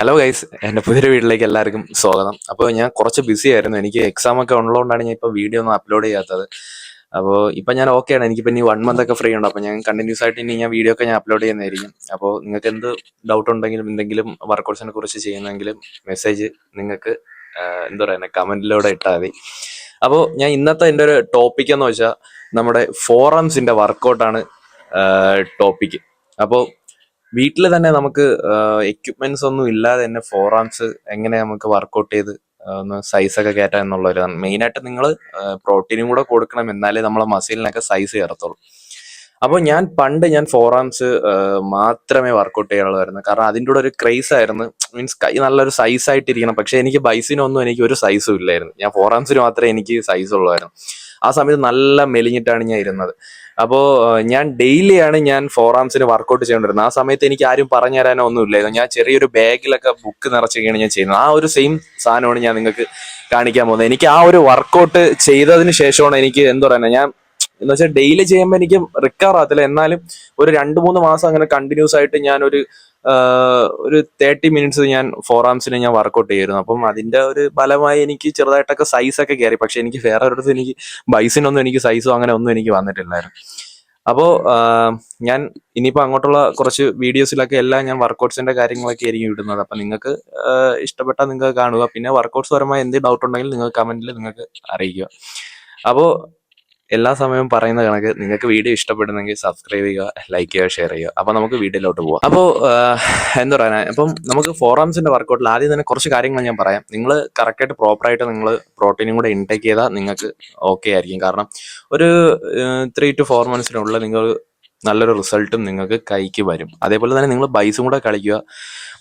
Hello guys എന്റെ പുതിയൊരു വീട്ടിലേക്ക് എല്ലാവർക്കും സ്വാഗതം. അപ്പോൾ ഞാൻ കുറച്ച് ബിസി ആയിരുന്നു. എനിക്ക് എക്സാം ഒക്കെ ഉള്ളതുകൊണ്ടാണ് ഞാൻ ഇപ്പോൾ വീഡിയോ ഒന്നും അപ്ലോഡ് ചെയ്യാത്തത്. അപ്പോൾ ഇപ്പം ഞാൻ ഓക്കെയാണ് എനിക്കിപ്പോൾ ഇനി വൺ മന്ത് ഒക്കെ ഫ്രീ ഉണ്ട്. അപ്പോൾ ഞാൻ കണ്ടിന്യൂസ് ആയിട്ട് ഇനി ഞാൻ വീഡിയോ ഒക്കെ ഞാൻ അപ്ലോഡ് ചെയ്യുന്നതായിരിക്കും. അപ്പോൾ നിങ്ങൾക്ക് എന്ത് ഡൗട്ട് ഉണ്ടെങ്കിലും എന്തെങ്കിലും വർക്കൗട്ട്സിനെ കുറിച്ച് ചെയ്യുന്നെങ്കിലും മെസ്സേജ് നിങ്ങൾക്ക് എന്താ പറയുക കമന്റിലൂടെ ഇട്ടാൽ മതി. അപ്പോൾ ഞാൻ ഇന്നത്തെ എന്റെ ഒരു ടോപ്പിക് എന്ന് വെച്ചാൽ നമ്മുടെ ഫോറംസിന്റെ വർക്കൗട്ടാണ് ടോപ്പിക്ക് അപ്പോൾ വീട്ടിൽ തന്നെ നമുക്ക് എക്യുപ്മെന്റ്സ് ഒന്നും ഇല്ലാതെ തന്നെ ഫോർ ആംസ് എങ്ങനെ നമുക്ക് വർക്കൗട്ട് ചെയ്ത് ഒന്ന് സൈസ് ഒക്കെ കയറ്റാം ഒരു മെയിൻ ആയിട്ട് നിങ്ങൾ പ്രോട്ടീനും കൂടെ കൊടുക്കണം എന്നാലേ നമ്മളെ മസിലിനൊക്കെ സൈസ് കയറത്തുള്ളൂ. അപ്പോൾ ഞാൻ പണ്ട് ഞാൻ ഫോർ ആംസ് മാത്രമേ വർക്കൗട്ട് ചെയ്യാനുള്ളതായിരുന്നു. കാരണം അതിന്റെ കൂടെ ഒരു ക്രേസ് ആയിരുന്നു. മീൻസ് കൈ നല്ലൊരു സൈസ് ആയിട്ടിരിക്കണം. പക്ഷെ എനിക്ക് ബൈസിനൊന്നും എനിക്ക് ഒരു സൈസും ഇല്ലായിരുന്നു. ഞാൻ ഫോർ ആംസിന് മാത്രമേ എനിക്ക് സൈസ് ഉള്ളായിരുന്നു. ആ സമയത്ത് നല്ല മെലിഞ്ഞിട്ടാണ് ഞാൻ ഇരുന്നത്. അപ്പോൾ ഞാൻ ഡെയിലിയാണ് ഞാൻ ഫോർ ആംസിന് വർക്കൗട്ട് ചെയ്തുകൊണ്ടിരുന്നത്. ആ സമയത്ത് എനിക്ക് ആരും പറഞ്ഞു തരാനോ ഒന്നും ഇല്ലായിരുന്നു. ഞാൻ ചെറിയൊരു ബാഗിലൊക്കെ ബുക്ക് നിറച്ചൊക്കെയാണ് ഞാൻ ചെയ്യുന്നത്. ആ ഒരു സെയിം സാധനമാണ് ഞാൻ നിങ്ങൾക്ക് കാണിക്കാൻ പോകുന്നത്. എനിക്ക് ആ ഒരു വർക്കൗട്ട് ചെയ്തതിന് ശേഷമാണ് എനിക്ക് എന്താ പറയുന്നത് ഞാൻ എന്ന് വെച്ചാൽ ഡെയിലി ചെയ്യുമ്പോൾ എനിക്ക് റിക്കവർ ആകത്തില്ല. എന്നാലും ഒരു രണ്ട് മൂന്ന് മാസം അങ്ങനെ കണ്ടിന്യൂസ് ആയിട്ട് ഞാൻ ഒരു ഒരു തേർട്ടി മിനിറ്റ്സ് ഞാൻ ഫോർ ആംസിന് ഞാൻ വർക്കൗട്ട് ചെയ്യുന്നു അപ്പം അതിന്റെ ഒരു ഫലമായി എനിക്ക് ചെറുതായിട്ടൊക്കെ സൈസ് ഒക്കെ കയറി. പക്ഷെ എനിക്ക് വേറെ ഒരിടത്ത് എനിക്ക് ബൈസിനൊന്നും എനിക്ക് സൈസോ അങ്ങനെ ഒന്നും എനിക്ക് വന്നിട്ടില്ലായിരുന്നു. അപ്പോൾ ഞാൻ ഇനിയിപ്പോൾ അങ്ങോട്ടുള്ള കുറച്ച് വീഡിയോസിലൊക്കെ എല്ലാം ഞാൻ വർക്കൗട്ട്സിന്റെ കാര്യങ്ങളൊക്കെ ആയിരിക്കും ഇടുന്നത്. അപ്പം നിങ്ങൾക്ക് ഇഷ്ടപ്പെട്ടാൽ നിങ്ങൾക്ക് കാണുക. പിന്നെ വർക്കൗട്ട്സ് പരമായി എന്ത് ഡൗട്ട് ഉണ്ടെങ്കിൽ നിങ്ങൾ കമന്റിൽ നിങ്ങൾക്ക് അറിയിക്കുക. അപ്പോൾ എല്ലാ സമയവും പറയുന്ന കണക്ക് നിങ്ങൾക്ക് വീഡിയോ ഇഷ്ടപ്പെടുന്നെങ്കിൽ സബ്സ്ക്രൈബ് ചെയ്യുക ലൈക്ക് ചെയ്യുക ഷെയർ ചെയ്യുക. അപ്പൊ നമുക്ക് വീഡിയോയിലോട്ട് പോവാം. അപ്പോൾ എന്താ പറയാ അപ്പം നമുക്ക് ഫോറംസിന്റെ വർക്കൗട്ടിൽ ആദ്യം തന്നെ കുറച്ച് കാര്യങ്ങൾ ഞാൻ പറയാം. നിങ്ങൾ കറക്റ്റായിട്ട് പ്രോപ്പറായിട്ട് നിങ്ങൾ പ്രോട്ടീനും കൂടെ ഇൻടേക്ക് ചെയ്താൽ നിങ്ങൾക്ക് ഓക്കെ ആയിരിക്കും. കാരണം ഒരു ത്രീ ടു ഫോർ മന്ത്സിനുള്ളിൽ നിങ്ങൾ നല്ലൊരു റിസൾട്ടും നിങ്ങൾക്ക് കൈക്ക് വരും. അതേപോലെ തന്നെ നിങ്ങൾ ബൈസും കൂടെ കളിക്കുക.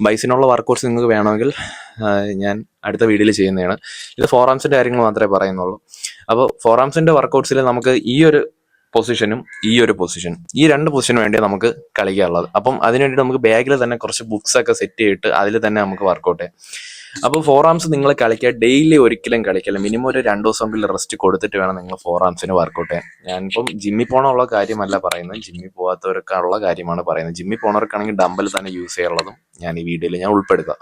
ബൈസിനുള്ള വർക്കൗട്ട്സ് നിങ്ങൾക്ക് വേണമെങ്കിൽ ഞാൻ അടുത്ത വീഡിയോയിൽ ചെയ്യുന്നതാണ്. ഇത് ഫോറാംസിന്റെ കാര്യങ്ങൾ മാത്രമേ പറയുന്നുള്ളൂ. അപ്പോൾ ഫോറാംസിന്റെ വർക്കൗട്ട്സിൽ നമുക്ക് ഈ ഒരു പൊസിഷനും ഈ ഒരു പൊസിഷൻ ഈ രണ്ട് പൊസിഷനും വേണ്ടി നമുക്ക് കളിക്കാനുള്ളത്. അപ്പം അതിനുവേണ്ടി നമുക്ക് ബാഗിൽ തന്നെ കുറച്ച് ബുക്സ് ഒക്കെ സെറ്റ് ചെയ്തിട്ട് അതിൽ തന്നെ നമുക്ക് വർക്കൗട്ട് ചെയ്യാം. അപ്പോൾ ആംസ് നിങ്ങൾ കളിക്കുക. ഡെയിലി ഒരിക്കലും കളിക്കില്ല. മിനിമം ഒരു രണ്ട് ദിവസം റെസ്റ്റ് കൊടുത്തിട്ട് വേണം നിങ്ങൾ ഫോർ ആംസിന് വർക്കൗട്ട് ചെയ്യാൻ. ഞാനിപ്പം ജിമ്മിൽ പോകണമുള്ള കാര്യമല്ല പറയുന്നത്. ജിമ്മിൽ പോകാത്തവർക്കുള്ള കാര്യമാണ് പറയുന്നത്. ജിമ്മിൽ പോണവർക്കാണെങ്കിൽ ഡമ്പൽ തന്നെ യൂസ് ചെയ്യാനുള്ളതും ഞാൻ ഈ വീഡിയോയിൽ ഞാൻ ഉൾപ്പെടുത്താം.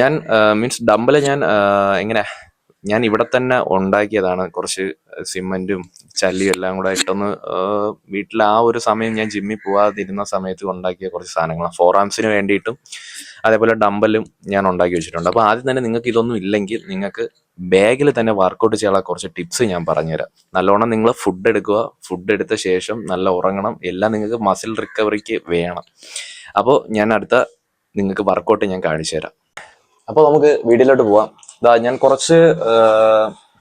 ഞാൻ മീൻസ് ഡമ്പൽ ഞാൻ എങ്ങനെ ഞാൻ ഇവിടെ തന്നെ ഉണ്ടാക്കിയതാണ്. കുറച്ച് സിമെന്റും ചല്ലിയും എല്ലാം കൂടെ ഇട്ടൊന്ന് വീട്ടിൽ ആ ഒരു സമയം ഞാൻ ജിമ്മിൽ പോവാതിരുന്ന സമയത്ത് ഉണ്ടാക്കിയ കുറച്ച് സാധനങ്ങളാണ്. ഫോർ ആംസിന് വേണ്ടിയിട്ടും അതേപോലെ ഡമ്പലും ഞാൻ ഉണ്ടാക്കി വെച്ചിട്ടുണ്ട്. അപ്പോൾ ആദ്യം തന്നെ നിങ്ങൾക്ക് ഇതൊന്നും ഇല്ലെങ്കിൽ നിങ്ങൾക്ക് ബാഗിൽ തന്നെ വർക്കൗട്ട് ചെയ്യാനുള്ള കുറച്ച് ടിപ്സ് ഞാൻ പറഞ്ഞുതരാം. നല്ലോണം നിങ്ങൾ ഫുഡ് എടുക്കുക. ഫുഡ് എടുത്ത ശേഷം നല്ല ഉറങ്ങണം. എല്ലാം നിങ്ങൾക്ക് മസിൽ റിക്കവറിക്ക് വേണം. അപ്പോൾ ഞാൻ അടുത്ത നിങ്ങൾക്ക് വർക്കൗട്ട് ഞാൻ കാണിച്ചു തരാം. അപ്പോൾ നമുക്ക് വീഡിയോയിലോട്ട് പോവാം. ഇതാ ഞാൻ കുറച്ച്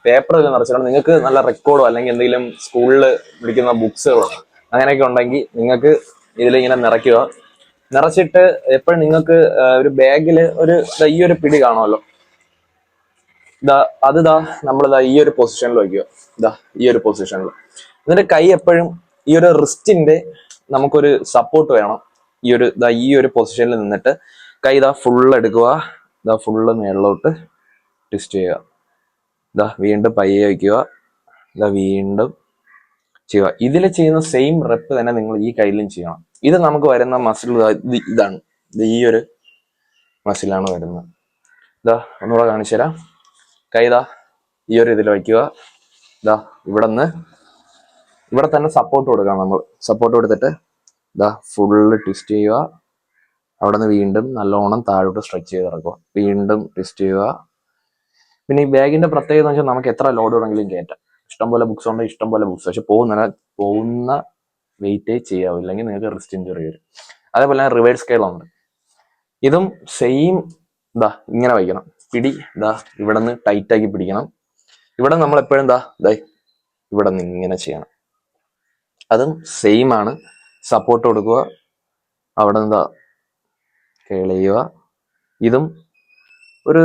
പേപ്പർ നിറച്ചിട്ടുണ്ട്. നിങ്ങൾക്ക് നല്ല റെക്കോർഡോ അല്ലെങ്കിൽ എന്തെങ്കിലും സ്കൂളിൽ പിടിക്കുന്ന ബുക്സുകളോ അങ്ങനെയൊക്കെ ഉണ്ടെങ്കിൽ നിങ്ങൾക്ക് ഇതിലിങ്ങനെ നിറയ്ക്കുക. നിറച്ചിട്ട് എപ്പോഴും നിങ്ങൾക്ക് ഒരു ബാഗിൽ ഒരു ഈ ഒരു പിടി കാണുമല്ലോ. ഇതാ അത് ദാ ഇതാ ഈ ഒരു പൊസിഷനിൽ വയ്ക്കുക. ഇതാ ഈ ഒരു പൊസിഷനിൽ എന്നിട്ട് കൈ എപ്പോഴും ഈ ഒരു റിസ്റ്റിന്റെ നമുക്കൊരു സപ്പോർട്ട് വേണം. ഈ ഒരു ഇതാ ഈ ഒരു പൊസിഷനിൽ നിന്നിട്ട് കൈ ഇതാ ഫുൾ എടുക്കുക. ഇതാ ഫുള്ള് മേളിലോട്ട് ട്വിസ്റ്റ് ചെയ്യുക. ഇതാ വീണ്ടും പയ്യെ വയ്ക്കുക. ഇതാ വീണ്ടും ചെയ്യുക. ഇതിൽ ചെയ്യുന്ന സെയിം റെപ്പ് തന്നെ നിങ്ങൾ ഈ കയ്യിലും ചെയ്യണം. ഇത് നമുക്ക് വരുന്ന മസിൽ ഇതാണ്. ഇത് ഈ ഒരു മസിലാണ് വരുന്നത്. ഇതാ ഒന്നുകൂടെ കാണിച്ചു തരാം. കൈതാ ഈ ഒരു ഇതിൽ വയ്ക്കുക. ഇതാ ഇവിടെ നിന്ന് ഇവിടെ തന്നെ സപ്പോർട്ട് കൊടുക്കണം നമ്മൾ സപ്പോർട്ട് കൊടുത്തിട്ട് ഇതാ ഫുള്ള് ട്വിസ്റ്റ് ചെയ്യുക. അവിടെ നിന്ന് വീണ്ടും നല്ലോണം താഴോട്ട് സ്ട്രെച്ച് ചെയ്ത് ഇറക്കുക. വീണ്ടും ട്വിസ്റ്റ് ചെയ്യുക. പിന്നെ ഈ ബാഗിന്റെ പ്രത്യേകത എന്ന് വെച്ചാൽ നമുക്ക് എത്ര ലോഡ് വേണമെങ്കിലും കയറ്റാം. ഇഷ്ടംപോലെ ബുക്സ് ഉണ്ട് ഇഷ്ടംപോലെ ബുക്സ് പക്ഷെ പോകുന്ന പോകുന്ന വെയിറ്റേ ചെയ്യാവൂ ഇല്ലെങ്കിൽ നിങ്ങൾക്ക് റിസ്റ്റ് ഇഞ്ചുറി വരും. അതേപോലെ തന്നെ റിവേഴ്സ് സ്കെയിലുണ്ട് ഇതും സെയിം ഇതാ ഇങ്ങനെ വയ്ക്കണം. പിടി ഇതാ ഇവിടെ നിന്ന് ടൈറ്റ് ആക്കി പിടിക്കണം. ഇവിടെ നമ്മൾ എപ്പോഴും എന്താ ഇതാ ഇവിടെ നിന്ന് ഇങ്ങനെ ചെയ്യണം. അതും സെയിം ആണ്. സപ്പോർട്ട് കൊടുക്കുക. അവിടെ നിന്ന് കേളയുക ഇതും ഒരു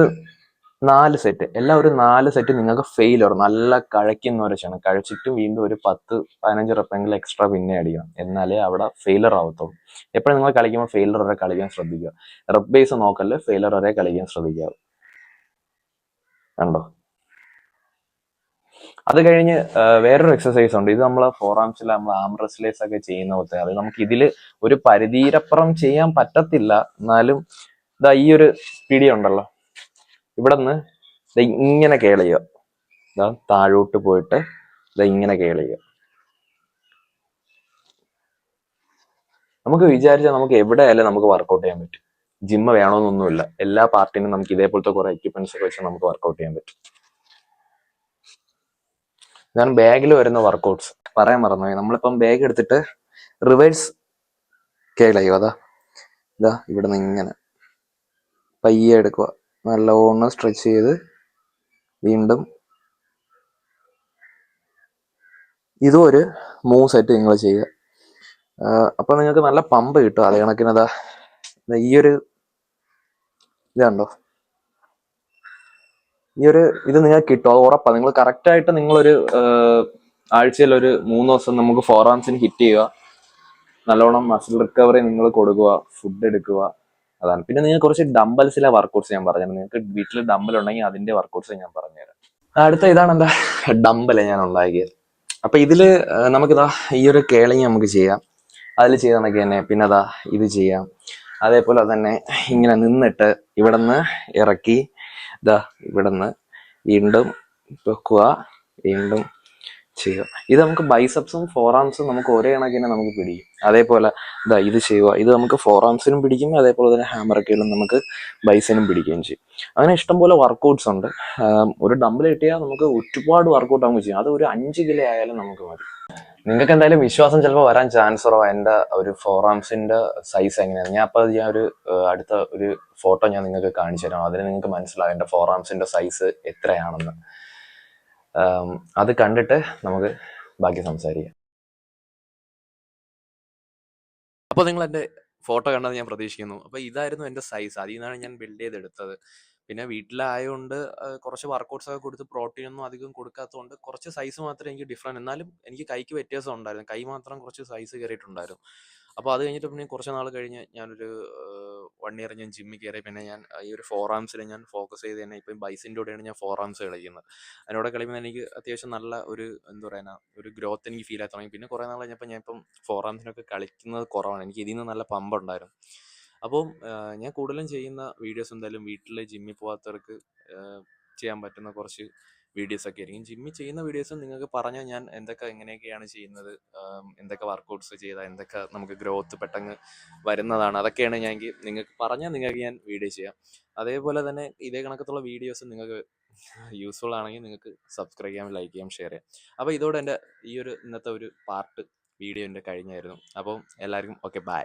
നാല് സെറ്റ് എല്ലാം ഒരു നാല് സെറ്റ് നിങ്ങൾക്ക് ഫെയിൽ ഫെയിലർ നല്ല കഴിക്കുന്ന ഒരു ചെയ്യണം കഴിച്ചിട്ടും വീണ്ടും ഒരു പത്ത് പതിനഞ്ച് റെപ്പെങ്കിലും എക്സ്ട്രാ പിന്നെ അടിക്കണം എന്നാലേ അവിടെ ഫെയിലർ ആവത്തുള്ളൂ. എപ്പോഴും നിങ്ങൾ കളിക്കുമ്പോൾ ഫെയിലർ വരെ കളിക്കാൻ ശ്രദ്ധിക്കുക. റബ് ബേസ് നോക്കല്ലേ ഫെയിലർ വരെ കളിക്കാൻ ശ്രദ്ധിക്കുക. കണ്ടോ? അത് കഴിഞ്ഞ് വേറൊരു എക്സസൈസ് ഉണ്ട്. ഇത് നമ്മൾ ഫോറാംസിൽ നമ്മൾ ആം റെസ്ലേസ് ഒക്കെ ചെയ്യുന്ന പോലത്തെ. അത് നമുക്ക് ഇതിൽ ഒരു പരിധിയിലപ്പുറം ചെയ്യാൻ പറ്റത്തില്ല. എന്നാലും ഇതാ ഈ ഒരു പിടി ഉണ്ടല്ലോ. ഇവിടെ നിന്ന് ഇങ്ങനെ കേളിയോ ഇതാ താഴോട്ട് പോയിട്ട് ഇതാ ഇങ്ങനെ ചെയ്യുക. നമുക്ക് വിചാരിച്ചാൽ നമുക്ക് എവിടെയായാലും നമുക്ക് വർക്കൗട്ട് ചെയ്യാൻ പറ്റും. ജിമ്മ് വേണമെന്നൊന്നുമില്ല എല്ലാ പാർട്ടിനും നമുക്ക് ഇതേപോലത്തെ കുറെ എക്യുപ്മെന്റ്സ് ഒക്കെ വെച്ച് നമുക്ക് വർക്കൗട്ട് ചെയ്യാൻ പറ്റും. ഞാൻ ബാഗിൽ വരുന്ന വർക്കൗട്ട്സ് പറയാൻ മറന്നുപോയി. നമ്മളിപ്പം ബാഗ് എടുത്തിട്ട് റിവേഴ്സ് കേളയോ അതാ ഇതാ ഇവിടെ നിന്ന് ഇങ്ങനെ പയ്യെ എടുക്കുക. നല്ലോണം സ്ട്രെച്ച് ചെയ്ത് വീണ്ടും ഇതും ഒരു മൂന്ന് സെറ്റ് നിങ്ങൾ ചെയ്യുക. അപ്പം നിങ്ങൾക്ക് നല്ല പമ്പ് കിട്ടും അതേ കണക്കിന് അതാ ഈ ഒരു ഇതുണ്ടോ? ഈ ഒരു ഇത് നിങ്ങൾക്ക് കിട്ടും അത് ഉറപ്പാണ് നിങ്ങൾ കറക്റ്റായിട്ട് നിങ്ങളൊരു ആഴ്ചയിൽ ഒരു മൂന്ന് ദിവസം നമുക്ക് ഫോർ ആംസിന് ഹിറ്റ് ചെയ്യുക. നല്ലോണം മസിൽ റിക്കവറി നിങ്ങൾ കൊടുക്കുക ഫുഡ് എടുക്കുക. അതാണ്. പിന്നെ നിങ്ങൾ കുറച്ച് ഡംബൽസിലെ വർക്കൗട്ട്സ് ഞാൻ പറഞ്ഞു നിങ്ങൾക്ക് വീട്ടിൽ ഡംബൽ ഉണ്ടെങ്കിൽ അതിന്റെ വർക്കൗട്ട്സ് ഞാൻ പറഞ്ഞു തരാം അടുത്ത ഇതാണ് എന്താ ഡംബൽ ഞാൻ ഉണ്ടാക്കിയത്. അപ്പൊ ഇതിൽ നമുക്കിതാ ഈ ഒരു കേളിങ് നമുക്ക് ചെയ്യാം. അതിൽ ചെയ്ത കണക്ക് തന്നെ പിന്നെ അതാ ഇത് ചെയ്യാം. അതേപോലെ തന്നെ ഇങ്ങനെ നിന്നിട്ട് ഇവിടുന്ന് ഇറക്കി ഇതാ ഇവിടുന്ന് വീണ്ടും വെക്കുക വീണ്ടും ചെയ്യുക ഇത് നമുക്ക് ബൈസപ്സും ഫോറാംസും നമുക്ക് ഒരേ കണക്കിന് നമുക്ക് പിടിക്കും. അതേപോലെ ഇതാ ഇത് ചെയ്യുക. ഇത് നമുക്ക് ഫോറാംസിനും പിടിക്കും അതേപോലെ തന്നെ ഹാമറൊക്കെയിലും നമുക്ക് ബൈസിനും പിടിക്കുകയും ചെയ്യും. അങ്ങനെ ഇഷ്ടംപോലെ വർക്കൗട്ട്സ് ഉണ്ട്. ഒരു ഡമ്പിൽ കിട്ടിയാൽ നമുക്ക് ഒരുപാട് വർക്കൗട്ട് നമുക്ക് ചെയ്യാം. അത് ഒരു അഞ്ച് കിലോ ആയാലും നമുക്ക് മതി. നിങ്ങൾക്ക് എന്തായാലും വിശ്വാസം ചിലപ്പോൾ വരാൻ ചാൻസ് കുറവാണ്. എന്റെ ഒരു ഫോറാംസിന്റെ സൈസ് എങ്ങനെയാണ്? ഞാൻ അപ്പോൾ ഞാൻ ഒരു അടുത്ത ഒരു ഫോട്ടോ ഞാൻ നിങ്ങൾക്ക് കാണിച്ചു തരാം. അതിന് നിങ്ങൾക്ക് മനസ്സിലാവും എന്റെ ഫോറാംസിന്റെ സൈസ് എത്രയാണെന്ന്. അത് കണ്ടിട്ട് നമുക്ക് ബാക്കി സംസാരിക്കാം. അപ്പോൾ നിങ്ങൾ എന്റെ ഫോട്ടോ കണ്ടത് ഞാൻ പ്രതീക്ഷിക്കുന്നു. അപ്പോൾ ഇതായിരുന്നു എന്റെ സൈസ് അതിൽ നിന്നാണ് ഞാൻ ബിൽഡ് ചെയ്തെടുത്തത്. പിന്നെ വീട്ടിലായതുകൊണ്ട് കുറച്ച് വർക്കൗട്ട്സ് ഒക്കെ കൊടുത്ത് പ്രോട്ടീൻ ഒന്നും അധികം കൊടുക്കാത്തതുകൊണ്ട് കുറച്ച് സൈസ് മാത്രമേ എനിക്ക് ഡിഫറന്റ് എന്നാലും എനിക്ക് കൈക്ക് വ്യത്യാസം ഉണ്ടായിരുന്നു. കൈ മാത്രം കുറച്ച് സൈസ് കയറിയിട്ടുണ്ടായിരുന്നു. അപ്പോൾ അത് കഴിഞ്ഞിട്ട് പിന്നെ കുറച്ച് നാൾ കഴിഞ്ഞ് ഞാനൊരു വൺ ഇയർ ഞാൻ ജിമ്മിൽ കയറി പിന്നെ ഞാൻ ഈ ഒരു ഫോർ ആംസിൽ ഞാൻ ഫോക്കസ് ചെയ്ത് തന്നെ ഇപ്പം ബൈസിന്റെ കൂടെയാണ് ഞാൻ ഫോർ ആംസ് കളിക്കുന്നത്. അതിനോട് കളിക്കുമ്പോൾ എനിക്ക് അത്യാവശ്യം നല്ല ഒരു എന്താ പറയുക ഒരു ഗ്രോത്ത് എനിക്ക് ഫീൽ ആയി തുടങ്ങി. പിന്നെ കുറേ നാൾ കഴിഞ്ഞപ്പോൾ ഞാൻ ഇപ്പം ഫോർ ആംസിനൊക്കെ കളിക്കുന്നത് കുറവാണ്. എനിക്ക് ഇതിൽ നിന്ന് നല്ല പമ്പ് ഉണ്ടായിരുന്നു. അപ്പം ഞാൻ കൂടുതലും ചെയ്യുന്ന വീഡിയോസ് എന്തായാലും വീട്ടിൽ ജിമ്മിൽ പോകാത്തവർക്ക് ചെയ്യാൻ പറ്റുന്ന കുറച്ച് വീഡിയോസ് ഒക്കെ ആയിരിക്കും. ജിമ്മിൽ ചെയ്യുന്ന വീഡിയോസ് നിങ്ങൾക്ക് പറഞ്ഞാൽ ഞാൻ എന്തൊക്കെ എങ്ങനെയൊക്കെയാണ് ചെയ്യുന്നത്? എന്തൊക്കെ വർക്കൗട്ട്സ് ചെയ്താൽ എന്തൊക്കെ നമുക്ക് ഗ്രോത്ത് പെട്ടെന്ന് വരുന്നതാണ്? അതൊക്കെയാണ് ഞാൻ നിങ്ങൾക്ക് പറഞ്ഞാൽ നിങ്ങൾക്ക് ഞാൻ വീഡിയോ ചെയ്യാം. അതേപോലെ തന്നെ ഇതേ കണക്കത്തുള്ള വീഡിയോസ് നിങ്ങൾക്ക് യൂസ്ഫുൾ ആണെങ്കിൽ നിങ്ങൾക്ക് സബ്സ്ക്രൈബ് ചെയ്യാം ലൈക്ക് ചെയ്യാം ഷെയർ ചെയ്യാം. അപ്പോൾ ഇതോടെ എന്റെ ഈ ഒരു ഇന്നത്തെ ഒരു പാർട്ട് വീഡിയോ എന്റെ കഴിഞ്ഞായിരുന്നു. അപ്പം എല്ലാവർക്കും ഓക്കെ ബൈ